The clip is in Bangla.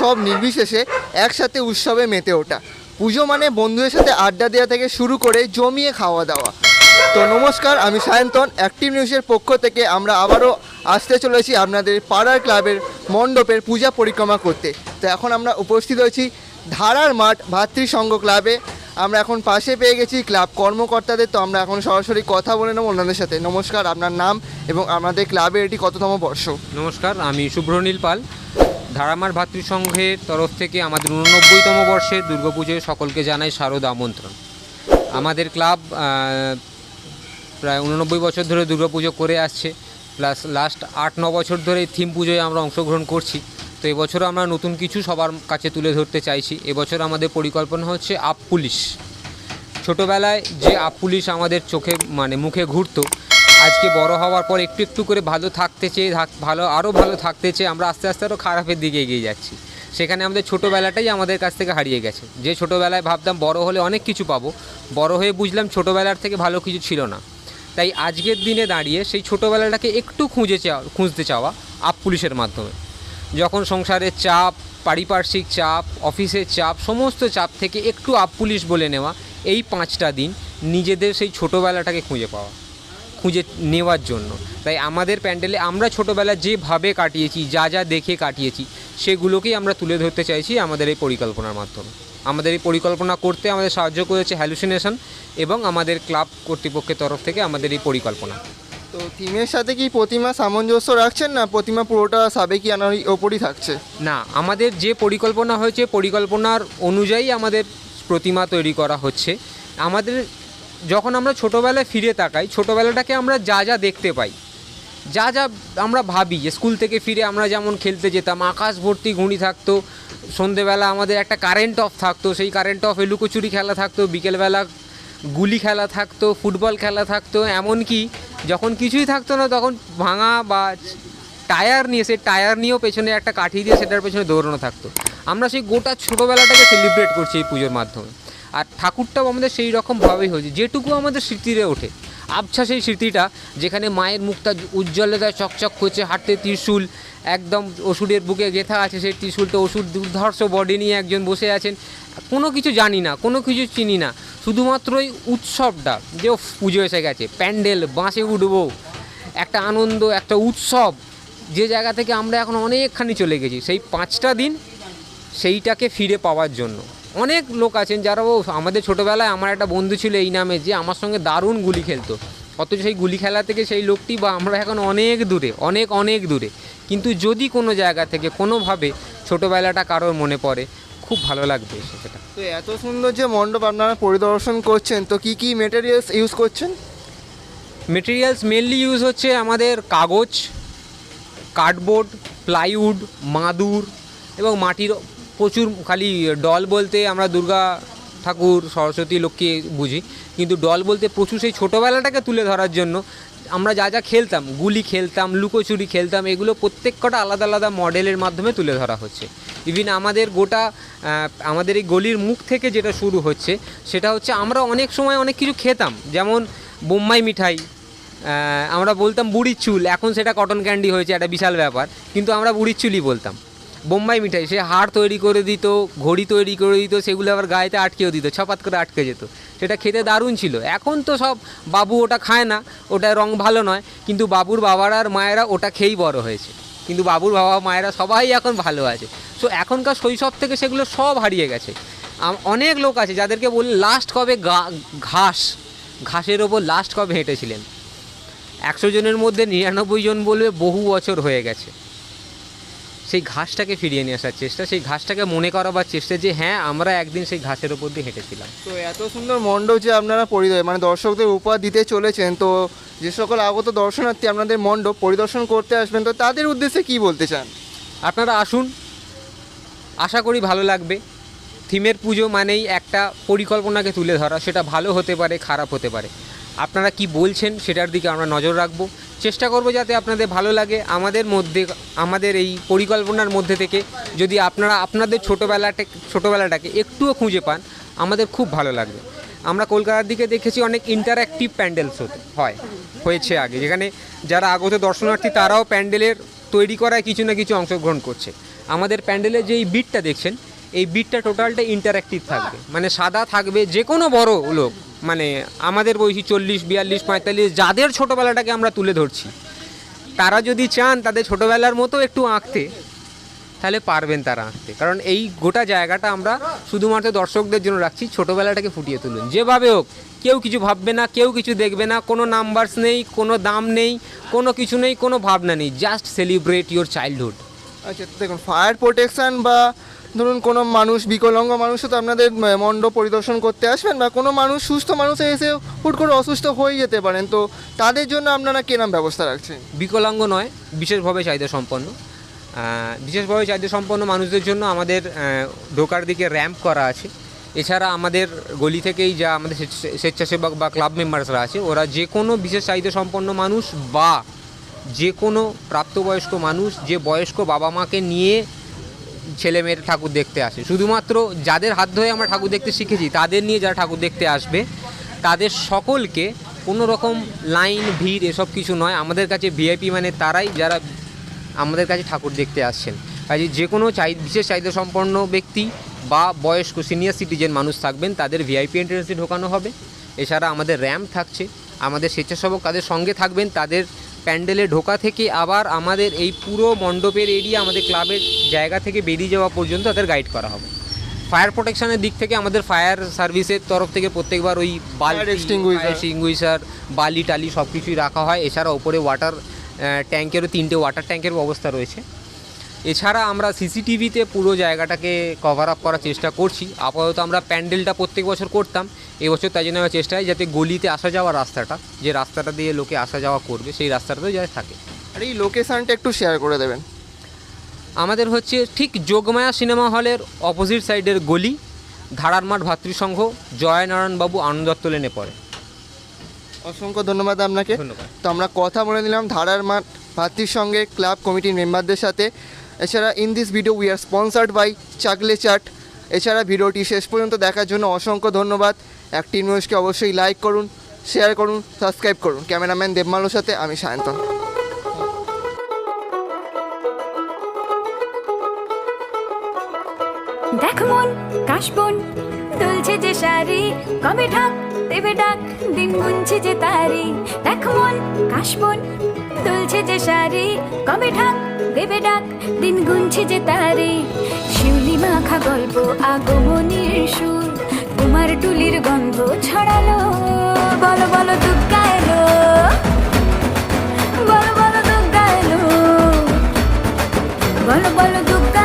সব নির্বিশেষে একসাথে উৎসবে মেতে ওঠা। পুজো মানে বন্ধুদের সাথে আড্ডা দেওয়া থেকে শুরু করে জমিয়ে খাওয়া দাওয়া। তো নমস্কার, আমি সায়ন্তন, অ্যাক্টিভ নিউজের পক্ষ থেকে আমরা আবারও আসতে চলেছি আপনাদের পাড়ার ক্লাবের মণ্ডপের পূজা পরিক্রমা করতে। তো এখন আমরা উপস্থিত হয়েছি ধারার মাঠ ভাতৃসংঘ ক্লাবে। আমরা এখন পাশে পেয়ে গেছি ক্লাব কর্মকর্তাদের। তো আমরা এখন সরাসরি কথা বলে নেব ওনাদের সাথে। নমস্কার, আপনার নাম এবং আমাদের ক্লাবের এটি কততম বর্ষ? নমস্কার, আমি শুভ্রনীল পাল। ধারামার ভাতৃসংঘের তরফ থেকে আমাদের উননব্বইতম বর্ষের দুর্গাপুজোয় সকলকে জানাই শারদ আমন্ত্রণ। আমাদের ক্লাব প্রায় উননব্বই বছর ধরে দুর্গাপুজো করে আসছে। প্লাস লাস্ট আট, ন বছর ধরে থিম পুজোয় আমরা অংশগ্রহণ করছি। তো এবছর আমরা নতুন কিছু সবার কাছে তুলে ধরতে চাইছি। এবছর আমাদের পরিকল্পনা হচ্ছে আপ পুলিশ। ছোটোবেলায় যে আপ পুলিশ আমাদের চোখে মানে মুখে ঘুরতো আজকে বড় হওয়ার পর একটু একটু করে ভালো থাকতে চেয়ে ভালো আরও ভালো থাকতে চেয়ে আমরা আস্তে আস্তে আরও খারাপের দিকে এগিয়ে যাচ্ছি। সেখানে আমাদের ছোটোবেলাটাই আমাদের কাছ থেকে হারিয়ে গেছে। যে ছোটোবেলায় ভাবতাম বড় হলে অনেক কিছু পাবো, বড় হয়ে বুঝলাম ছোটোবেলার থেকে ভালো কিছু ছিল না। তাই আজকের দিনে দাঁড়িয়ে সেই ছোটোবেলাটাকে একটু খুঁজে চাওয়া খুঁজতে চাওয়া আপ পুলিশের মাধ্যমে। যখন সংসারের চাপ, পারিপার্শ্বিক চাপ, অফিসের চাপ, সমস্ত চাপ থেকে একটু আপ পুলিশ বলে নেওয়া এই পাঁচটা দিন নিজেদের সেই ছোটোবেলাটাকে খুঁজে পাওয়া। খুঁজে নেওয়ার জন্য। তাই আমাদের প্যান্ডেলে আমরা ছোটোবেলা যেভাবে কাটিয়েছি যা যা দেখে কাটিয়েছি সেগুলোকেই আমরা তুলে ধরতে চাইছি আমাদের এই পরিকল্পনার মাধ্যমে। আমাদের এই পরিকল্পনা করতে আমাদের সাহায্য করেছে হ্যালুসিনেশন এবং আমাদের ক্লাব কর্তৃপক্ষের তরফ থেকে আমাদের এই পরিকল্পনা। তো থিমের সাথে কি প্রতিমা সামঞ্জস্য রাখছেন না প্রতিমা পুরোটা সাবেকি আনার ওপরই থাকছে? না আমাদের যে পরিকল্পনা হয়েছে পরিকল্পনার অনুযায়ী আমাদের প্রতিমা তৈরি করা হচ্ছে। আমাদের যখন আমরা ছোটোবেলায় ফিরে তাকাই, ছোটোবেলাটাকে আমরা যা যা দেখতে পাই, যা যা আমরা ভাবি যে স্কুল থেকে ফিরে আমরা যেমন খেলতে যেতাম, আকাশ ভর্তি ঘুড়ি থাকতো, সন্ধেবেলা আমাদের একটা কারেন্ট অফ থাকতো, সেই কারেন্ট অফে লুকোচুরি খেলা থাকতো, বিকেলবেলা গুলি খেলা থাকতো, ফুটবল খেলা থাকতো, এমনকি যখন কিছুই থাকতো না তখন ভাঙা বা টায়ার নিয়ে, সেই টায়ার নিয়েও পেছনে একটা কাঠি দিয়ে সেটার পেছনে দৌড়ানো থাকতো। আমরা সেই গোটা ছোটোবেলাটাকে সেলিব্রেট করছি এই পুজোর মাধ্যমে। আর ঠাকুরটাও আমাদের সেই রকমভাবেই হয়েছে। যেটুকু আমাদের স্মৃতিতে ওঠে। আবছা সেই স্মৃতিটা, যেখানে মায়ের মুখটা উজ্জ্বলতায় চকচক করছে, হাঁটতে ত্রিশূল, একদম ওষুধের বুকে গেথা আছে সেই ত্রিশূলটা, ওষুধ দুর্ধর্ষ বডি নিয়ে একজন বসে আছেন। কোনো কিছু জানি না, কোনো কিছু চিনি না। শুধুমাত্র ওই উৎসবটা, যে পুজো এসে গেছে, প্যান্ডেল, বাঁশে উঠবো। একটা আনন্দ, একটা উৎসব, যে জায়গা থেকে আমরা এখন অনেকখানি চলে গেছি। সেই পাঁচটা দিন সেইটাকে ফিরে পাওয়ার জন্য। অনেক লোক আছেন যারা ও আমাদের ছোটোবেলায় আমার একটা বন্ধু ছিল এই নামে যে আমার সঙ্গে দারুণ গুলি খেলতো। অথচ সেই গুলি খেলা থেকে সেই লোকটি বা আমরা এখন অনেক দূরে অনেক অনেক দূরে। কিন্তু যদি কোনো জায়গা থেকে কোনোভাবে ছোটোবেলাটা কারোর মনে পড়ে খুব ভালো লাগবে সেটা। তো এত সুন্দর যে মণ্ডপ আপনারা পরিদর্শন করছেন তো কি কি মেটেরিয়ালস ইউজ করছেন? মেটেরিয়ালস মেনলি ইউজ হচ্ছে আমাদের কাগজ কার্ডবোর্ড প্লাইউড মাদুর এবং মাটির প্রচুর খালি ডল বলতে আমরা দুর্গা ঠাকুর, সরস্বতী, লক্ষ্মী বুঝি। কিন্তু ডল বলতে প্রচুর সেই ছোটোবেলাটাকে তুলে ধরার জন্য আমরা যা যা খেলতাম, গুলি খেলতাম, লুকোচুরি খেলতাম, এগুলো প্রত্যেক কটা আলাদা আলাদা মডেলের মাধ্যমে তুলে ধরা হচ্ছে। ইভিন আমাদের গোটা আমাদের এই গলির মুখ থেকে যেটা শুরু হচ্ছে, সেটা হচ্ছে আমরা অনেক সময় অনেক কিছু খেতাম। যেমন বোম্বাই মিঠাই আমরা বলতাম বুড়ির চুল, এখন সেটা কটন ক্যান্ডি হয়েছে, একটা বিশাল ব্যাপার। কিন্তু আমরা বুড়ির চুলই বলতাম। বোম্বাই মিঠাই, সে হাড় তৈরি করে দিত, ঘড়ি তৈরি করে দিত, সেগুলো আবার গায়েতে আটকেও দিত, ছপাত করে আটকে যেত। সেটা খেতে দারুণ ছিল। এখন তো সব বাবু ওটা খায় না, ওটা রং ভালো নয়, কিন্তু বাবুর বাবারা আর মায়েরা ওটা খেয়েই বড় হয়েছে। কিন্তু বাবুর বাবা, মায়েরা সবাই এখন ভালো আছে। সো এখনকার শৈশব থেকে সেগুলো সব হারিয়ে গেছে। অনেক লোক আছে যাদেরকে বলি লাস্ট কবে ঘাস, ঘাসের ওপর লাস্ট কবে হেঁটেছিলেন। একশো জনের মধ্যে নিরানব্বই জন বলবে বহু বছর হয়ে গেছে। সেই ঘাসটাকে ফিরিয়ে নিয়ে আসার চেষ্টা সেই ঘাসটাকে মনে করাবার চেষ্টা যে হ্যাঁ আমরা একদিন সেই ঘাসের ওপর দিয়ে হেঁটেছিলাম। তো এত সুন্দর মণ্ডপ যে আপনারা পরিদর্শন মানে দর্শকদের উপহার দিতে চলেছেন তো যে সকল আগত দর্শনার্থী আপনাদের মণ্ডপ পরিদর্শন করতে আসবেন তো তাদের উদ্দেশ্যে কি বলতে চান? আপনারা আসুন আশা করি ভালো লাগবে। থিমের পুজো মানেই একটা পরিকল্পনাকে তুলে ধরা সেটা ভালো হতে পারে খারাপ হতে পারে। আপনারা কি বলছেন সেটার দিকে আমরা নজর রাখব। চেষ্টা করব যাতে আপনাদের ভালো লাগে। আমাদের মধ্যে, আমাদের এই পরিকল্পনার মধ্যে থেকে যদি আপনারা, আপনাদের ছোটোবেলাটা, ছোটোবেলাটাকে একটুও খুঁজে পান, আমাদের খুব ভালো লাগবে। আমরা কলকাতার দিকে দেখেছি অনেক ইন্টারঅ্যাক্টিভ প্যান্ডেলস হয়, হয়েছে আগে। যেখানে যারা আগত দর্শনার্থী, তারাও প্যান্ডেলের তৈরি করায় কিছু না কিছু অংশগ্রহণ করছে। আমাদের প্যান্ডেলের যে এই বিটটা দেখছেন এই বিটটা টোটালটা ইন্টারাক্টিভ থাকবে। মানে সাদা থাকবে যে কোনো বড় লোক মানে আমাদের বয়সী চল্লিশ, বিয়াল্লিশ, পঁয়তাল্লিশ, যাদের ছোটোবেলাটাকে আমরা তুলে ধরছি, তারা যদি চান তাদের ছোটোবেলার মতো একটু আঁকতে, তাহলে পারবেন তারা আঁকতে। কারণ এই গোটা জায়গাটা আমরা শুধুমাত্র দর্শকদের জন্য রাখছি, ছোটোবেলাটাকে ফুটিয়ে তুলুন। যেভাবে হোক, কেউ কিছু ভাববে না, কেউ কিছু দেখবে না, কোনো নাম্বারস নেই, কোনো দাম নেই, কোনো কিছু নেই, কোনো ভাবনা নেই জাস্ট সেলিব্রেট ইওর চাইল্ডহুড আচ্ছা দেখুন ফায়ার প্রোটেকশান বা ধরুন কোনো মানুষ, বিকলাঙ্গ মানুষও তো আপনাদের মণ্ডপ পরিদর্শন করতে আসবেন বা কোনো মানুষ, সুস্থ মানুষ এসে হুট করে অসুস্থ হয়ে যেতে পারেন। তো তাদের জন্য আপনারা কেরাম ব্যবস্থা রাখছেন? বিকলাঙ্গ নয়, বিশেষভাবে চাহিদা সম্পন্ন বিশেষভাবে চাহিদা সম্পন্ন মানুষদের জন্য আমাদের ঢোকার দিকে র্যাম্প করা আছে। এছাড়া আমাদের গলি থেকেই যা আমাদের স্বেচ্ছাসেবক বা ক্লাব মেম্বার্সরা আছে, ওরা যে কোনো বিশেষ চাহিদা সম্পন্ন মানুষ বা যে কোনো প্রাপ্তবয়স্ক মানুষ, যে বয়স্ক বাবা মাকে নিয়ে ছেলে মেয়ের ঠাকুর দেখতে আসে। শুধুমাত্র যাদের হাত ধরে আমরা ঠাকুর দেখতে শিখেছি, তাদের নিয়ে যারা ঠাকুর দেখতে আসবে, তাদের সকলকে কোনো রকম লাইন, ভিড় এসব কিছু নয়। আমাদের কাছে ভিআইপি মানে তারাই যারা আমাদের কাছে ঠাকুর দেখতে আসছেন। কাজে যে কোনো চাই, বিশেষ চাহিদা সম্পন্ন ব্যক্তি বা বয়স্ক সিনিয়র সিটিজেন মানুষ থাকবেন, তাদের ভিআইপি এন্ট্রেন্সে ঢোকানো হবে। এছাড়া আমাদের র্যাম্প থাকছে। আমাদের স্বেচ্ছাসেবক তাদের সঙ্গে থাকবেন, তাদের প্যান্ডেলে ঢোকা থেকে আবার আমাদের এই পুরো মণ্ডপের এরিয়া আমাদের ক্লাবের জায়গা থেকে বেরিয়ে যাওয়া পর্যন্ত তাদের গাইড করা হবে। ফায়ার প্রোটেকশনের দিক থেকে আমাদের ফায়ার সার্ভিসের তরফ থেকে প্রত্যেকবার ওই বালি extinguisher। বালি টালি সব কিছুই রাখা হয়। এছাড়া ওপরে ওয়াটার ট্যাঙ্কেরও তিনটে ওয়াটার ট্যাঙ্কের ব্যবস্থা রয়েছে। এছাড়া আমরা সিসিটিভিতে পুরো জায়গাটাকে কভার আপ করার চেষ্টা করছি। আপাতত আমরা প্যান্ডেলটা প্রত্যেক বছর করতাম। এবছর তাই জন্য আমার চেষ্টা হয় যাতে গলিতে আসা যাওয়ার রাস্তাটা যে রাস্তাটা দিয়ে লোকে আসা যাওয়া করবে সেই রাস্তাটাতেও যাতে থাকে। আর এই লোকেশানটা একটু শেয়ার করে দেবেন। আমাদের হচ্ছে ঠিক যোগমায়া সিনেমা হলের অপোজিট সাইডের গলি ধারার মাঠ ভাতৃসংঘ জয়নারায়ণবাবু আনন্দ দত্ত লেনে পড়ে। অসংখ্য ধন্যবাদ আপনাকে। ধন্যবাদ। তো আমরা কথা বলে নিলাম ধারার মাঠ ভাতৃর সঙ্গে ক্লাব কমিটির মেম্বারদের সাথে। এছাড়া in this video we are sponsored by চাকলে চাট এছাড়া ভিডিওটি শেষ পর্যন্ত দেখার জন্য অসংখ্য ধন্যবাদ। একটি নিউজকে অবশ্যই লাইক করুন শেয়ার করুন সাবস্ক্রাইব করুন। ক্যামেরাম্যান দেবমালোর সাথে আমি সায়ন্তন। দেখ মন কাশবন দুলছে যে শাড়ি, কবে ঢাক দেবে ডাক, দিন গুনছে যে তারি। দেখ মন কাশবন দুলছে যে শাড়ি, কবে ঢাক দেবে ডাক, দিন গুনছে যে তারে। শিউলি মাখা গল্প, আগমনের সুর, তোমার টুলির গন্ধ ছড়ালো। বলো বলো দুর্গা এলো বলো বলো দুর্গা এলো বলো বলো দুর্গা